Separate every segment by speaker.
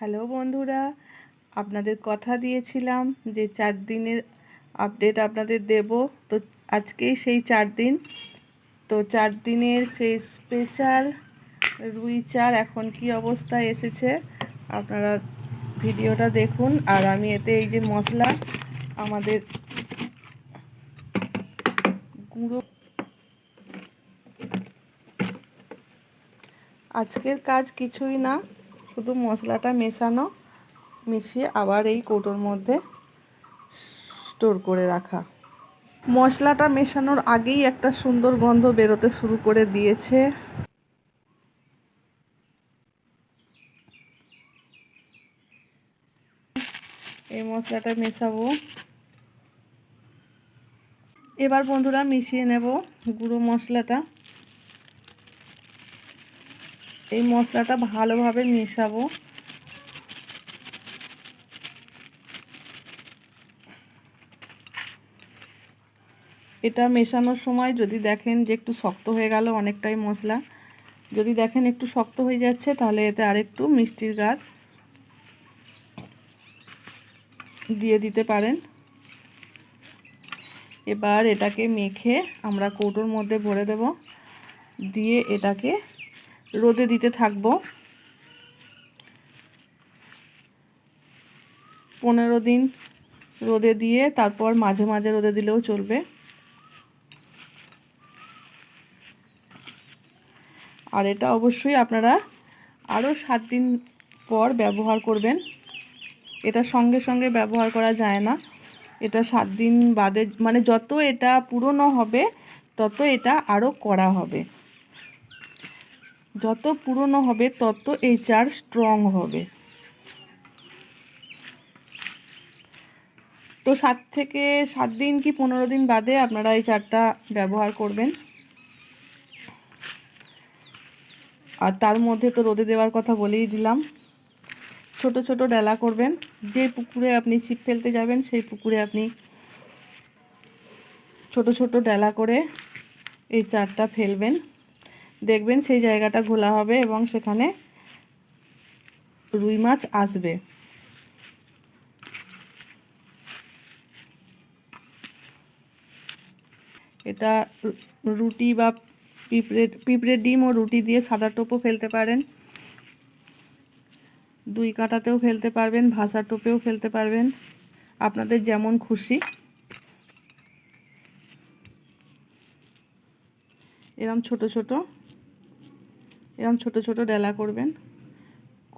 Speaker 1: Hello বন্ধুরা, আপনাদের কথা দিয়েছিলাম যে চার দিনের আপডেট আপনাদের দেব। তো আজকেই সেই চার দিন। তো চার দিনের সেই স্পেশাল রুই চার এখন কি অবস্থায় এসেছে, আপনারা ভিডিওটা দেখুন। আর আমি এতে এই যে মশলা, আমাদের গুঁড়ো। আজকের কাজ কিছুই না। শুধু মশলাটা মেশানো, মিশিয়ে আবার এই কৌটোর মধ্যে স্টোর করে রাখা। মশলাটা মেশানোর আগেই একটা সুন্দর গন্ধ বেরোতে শুরু করে দিয়েছে। এই মশলাটা মেশাবো। এবার বন্ধুরা মিশিয়ে নেব গুঁড়ো মশলাটা। এই মশলাটা ভালোভাবে মেশাবো। এটা মেশানোর সময় যদি দেখেন যে একটু শক্ত হয়ে গেল অনেকটাই মশলা, যদি দেখেন একটু শক্ত হয়ে যাচ্ছে তাহলে এতে আরেকটু মিষ্টির গাছ দিয়ে দিতে পারেন। এবার এটাকে মেখে আমরা কৌটোর মধ্যে ভরে দেব। দিয়ে এটাকে রোদে দিতে থাকব। পনেরো দিন রোদে দিয়ে তারপর মাঝে মাঝে রোদে দিলেও চলবে। আর এটা অবশ্যই আপনারা আরও সাত দিন পর ব্যবহার করবেন। এটা সঙ্গে সঙ্গে ব্যবহার করা যায় না। এটা সাত দিন বাদে মানে যত এটা পুরনো হবে, তত এটা আরও করা হবে। যত পুরনো হবে, তত এই চার স্ট্রং হবে। তো সাত থেকে সাত দিন কি পনেরো দিন বাদে আপনারা এই চারটা ব্যবহার করবেন। আর তার মধ্যে তো রোদে দেওয়ার কথা বলেই দিলাম। ছোট ছোট ডেলা করবেন। যে পুকুরে আপনি ছিপ ফেলতে যাবেন, সেই পুকুরে আপনি ছোট ছোট ডেলা করে এই চারটা ফেলবেন। দেখবেন সেই জায়গাটা ঘোলা হবে এবং সেখানে রুই মাছ আসবে। এটা রুটি বা পিঁপড়ে পিঁপড়ে ডিম ও রুটি দিয়ে সাদা টোপও ফেলতে পারেন। দুই কাঁটাতেও ফেলতে পারবেন ভাষা টোপেও ফেলতে পারবেন। আপনাদের যেমন খুশি। এরম ছোট ছোট এরম ছোট ছোট ডেলা করবেন,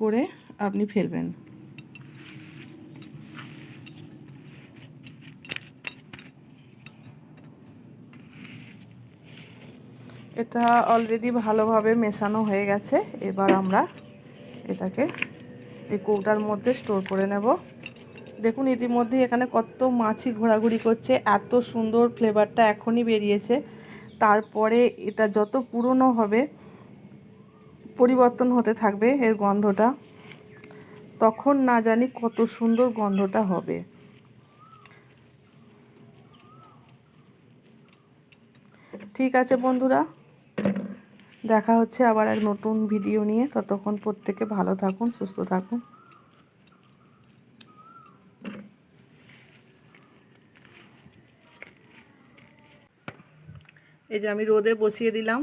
Speaker 1: করে আপনি ফেলবেন। এটা অলরেডি ভালোভাবে মেশানো হয়ে গেছে। এবার আমরা এটাকে এই কৌটার মধ্যে স্টোর করে নেব। দেখুন, ইতিমধ্যে এখানে কত মাছি ঘোরাঘুরি করছে, এত সুন্দর ফ্লেভারটা এখনই বেরিয়েছে। তারপরে এটা যত পুরনো হবে পরিবর্তন হতে থাকবে এর গন্ধটা। তখন না জানি কত সুন্দর গন্ধটা হবে। ঠিক আছে বন্ধুরা, দেখা হচ্ছে আবার এক নতুন ভিডিও নিয়ে। ততক্ষণ প্রত্যেকে ভালো থাকুন, সুস্থ থাকুন। এই যে আমি রোদে বসিয়ে দিলাম।